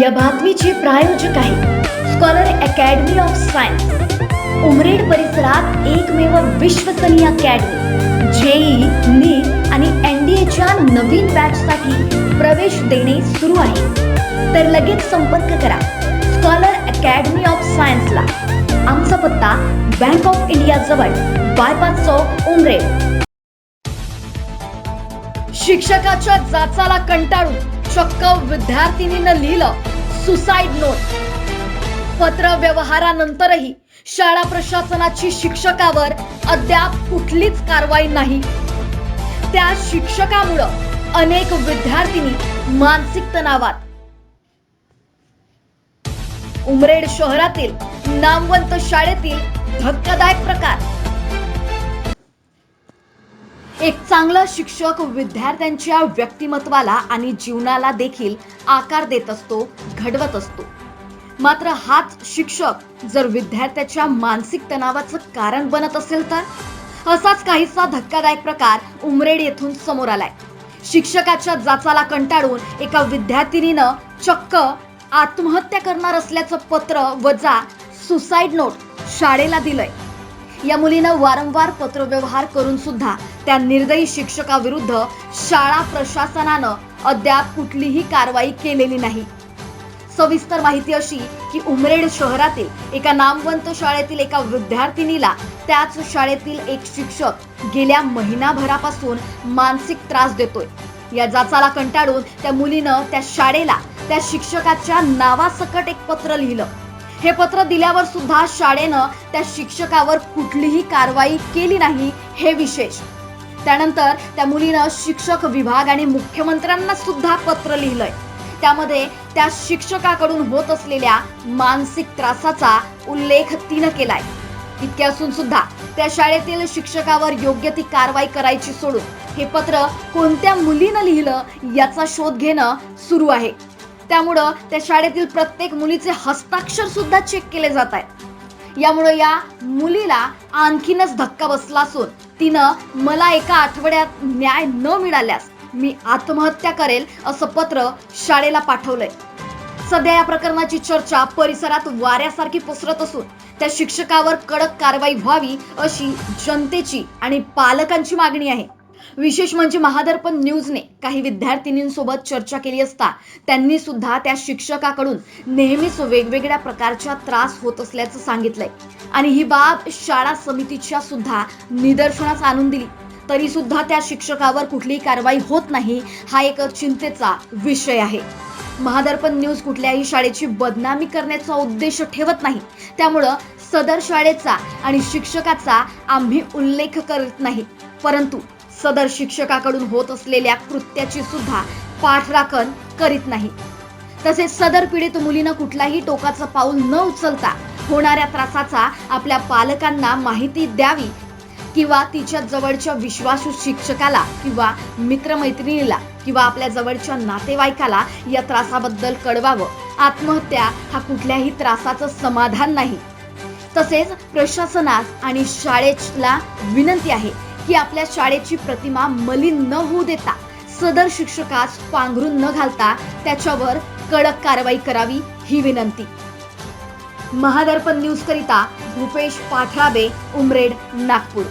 या बातमीचे प्रायोजक आहे scholar academy of science Umred परिसरात एकमेव विश्वसनीय अकॅडमी जेई नी आणि एन डी एच्या नवीन बॅचसाठी प्रवेश देणे सुरू आहे. तर लगेच संपर्क करा स्कॉलर अकॅडमी ऑफ सायन्सला आमचा पत्ता बँक ऑफ इंडिया जवळ बायपास चौक उमरेड. शिक्षकाच्या जाचाला कंटाळून चक्क विद्यार्थिनीनं लिहिलं सुसाईड नोट पत्र व्यवहारानंतरही शाळा प्रशासनाची शिक्षकावर अद्याप कुठलीच कारवाई नाही. त्या शिक्षकामुळं अनेक विद्यार्थिनी मानसिक तणावात. उमरेड शहरातील नामवंत शाळेतील धक्कादायक प्रकार. एक चांगला शिक्षक विद्यार्थ्यांच्या व्यक्तिमत्वाला आणि जीवनाला देखील आकार देत असतो घडवत असतो. मात्र हाच शिक्षक जर विद्यार्थ्याच्या मानसिक तणावाचं कारण बनत असेल तर? असाच काहीसा धक्कादायक प्रकार उमरेड येथून समोर आलाय. शिक्षकाच्या जाचाला कंटाळून एका विद्यार्थिनीनं चक्क आत्महत्या करणार असल्याचं पत्र वजा सुसाईड नोट शाळेला दिलंय. या मुलीनं वारंवार पत्रव्यवहार करून सुद्धा त्या निर्दयी शिक्षकाविरुद्ध शाळा प्रशासनानं अद्याप कुठलीही कारवाई केलेली नाही. सविस्तर माहिती अशी की उमरेड शहरातील एका नामवंत शाळेतील एका विद्यार्थिनीला त्याच शाळेतील एक शिक्षक गेल्या महिनाभरापासून मानसिक त्रास देतोय. या जाचाला कंटाळून त्या मुलीनं त्या शाळेला त्या शिक्षकाच्या नावासकट एक पत्र लिहिलं. हे पत्र दिल्यावर सुद्धा शाळेनं त्या शिक्षकावर कुठलीही कारवाई केली नाही हे विशेष. त्यानंतर त्या मुलीनं शिक्षक विभाग आणि मुख्यमंत्र्यांना सुद्धा पत्र लिहिलंय. त्यामध्ये त्या शिक्षकाकडून होत असलेल्या मानसिक त्रासाचा उल्लेख तिनं केलाय. इतके असून सुद्धा त्या शाळेतील शिक्षकावर योग्य ती कारवाई करायची सोडून हे पत्र कोणत्या मुलीनं लिहिलं याचा शोध घेणं सुरू आहे. त्यामुळं त्या शाळेतील प्रत्येक मुलीचे हस्ताक्षर सुद्धा चेक केले जात आहेत. यामुळं या मुलीला आणखीनच धक्का बसला असून तिनं मला एका आठवड्यात न्याय न मिळाल्यास मी आत्महत्या करेल असं पत्र शाळेला पाठवलंय. सध्या या प्रकरणाची चर्चा परिसरात वाऱ्यासारखी पसरत असून त्या शिक्षकावर कडक कारवाई व्हावी अशी जनतेची आणि पालकांची मागणी आहे. विशेष म्हणजे महादर्पण न्यूजने काही विद्यार्थिनींसोबत चर्चा केली असता त्यांनी सुद्धा त्या शिक्षकाकडून नेहमीच वेगवेगळ्या प्रकारच्या त्रास होत असल्याचं सांगितलंय. आणि ही बाब शाळा समितीच्या सुद्धा निदर्शनास आणून दिली. तरी सुद्धा त्या शिक्षकावर कुठलीही कारवाई होत नाही हा एक चिंतेचा विषय आहे. महादर्पण न्यूज कुठल्याही शाळेची बदनामी करण्याचा उद्देश ठेवत नाही. त्यामुळं सदर शाळेचा आणि शिक्षकाचा आम्ही उल्लेख करत नाही. परंतु सदर शिक्षकाकडून होत असलेल्या कृत्याची सुद्धा पाठराखण करीत नाही. तसेच सदर पीडित मुलीनं कुठलाही टोकाचं पाऊल न उचलता होणाऱ्या त्रासाचा आपल्या पालकांना माहिती द्यावी किंवा तिच्या जवळच्या विश्वासू शिक्षकाला किंवा मित्रमैत्रिणीला किंवा आपल्या जवळच्या नातेवाईकाला या त्रासाबद्दल कळवावं. आत्महत्या हा कुठल्याही त्रासाचं समाधान नाही. तसेच प्रशासनास आणि शाळेला विनंती आहे की आपल्या शाळेची प्रतिमा मलिन न होऊ देता सदर शिक्षकास पांघरून न घालता त्याच्यावर कडक कारवाई करावी ही विनंती. महादर्पण न्यूज करिता भूपेश पाठराबे उमरेड नागपूर.